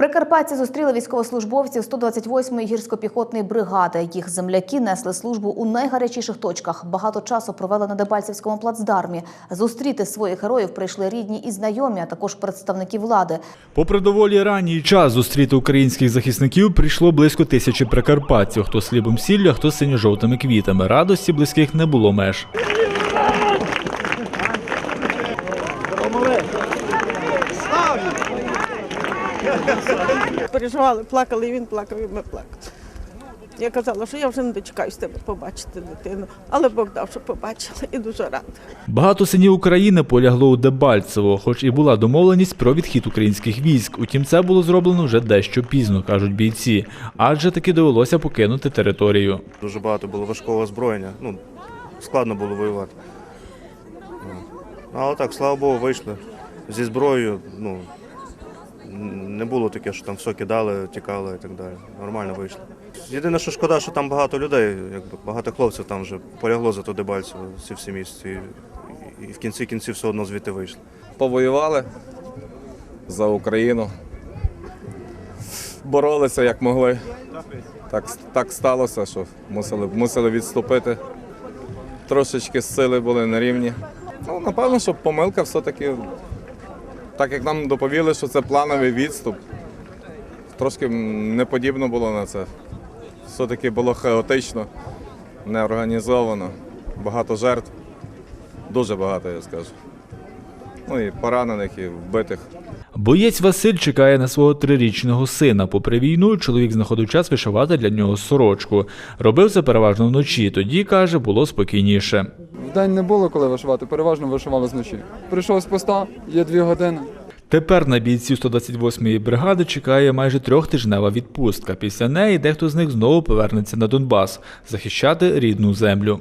Прикарпатці зустріли військовослужбовців 128-ї гірсько-піхотної бригади. Їх земляки несли службу у найгарячіших точках. Багато часу провели на Дебальцівському плацдармі. Зустріти своїх героїв прийшли рідні і знайомі, а також представники влади. Попри доволі ранній час зустріти українських захисників прийшло близько тисячі прикарпатців, хто слібом сіллю, а хто синьо-жовтими квітами. Радості близьких не було меж. Переживали, плакали, і він плакав, і ми плакали. Я казала, що я вже не дочекаюсь тебе побачити дитину, але Бог дав, що побачила, і дуже рада. Багато синів України полягло у Дебальцево, хоч і була домовленість про відхід українських військ. Утім, це було зроблено вже дещо пізно, кажуть бійці, адже таки довелося покинути територію. Дуже багато було важкого озброєння. Ну, складно було воювати. Ну, Але так, слава Богу, вийшли. Зі зброєю, ну, не було таке, що там все кидали, тікали і так далі. Нормально вийшло. Єдине, що шкода, що там багато людей, якби багато хлопців там вже полягло за то Дебальцево, ці всі місці. І, і в кінці кінців все одно звідти вийшли. повоювали за Україну. Боролися як могли. Так, так сталося, що мусили, мусили відступити. Трошечки сили були на рівні. Ну, напевно, що помилка все-таки, так як нам доповіли, що це плановий відступ. Трошки не подібно було на це. Все-таки було хаотично, неорганізовано, багато жертв, дуже багато, я скажу. Ну і поранених, і вбитих. Боєць Василь чекає на свого трирічного сина. Попри війну, чоловік знаходив час вишивати для нього сорочку. Робив це переважно вночі. Тоді каже, було спокійніше. Вдень не було коли вишивати, переважно вишивали зночі. Прийшов з поста, є дві години. Тепер на бійців 128-ї бригади чекає майже трьохтижнева відпустка. Після неї дехто з них знову повернеться на Донбас захищати рідну землю.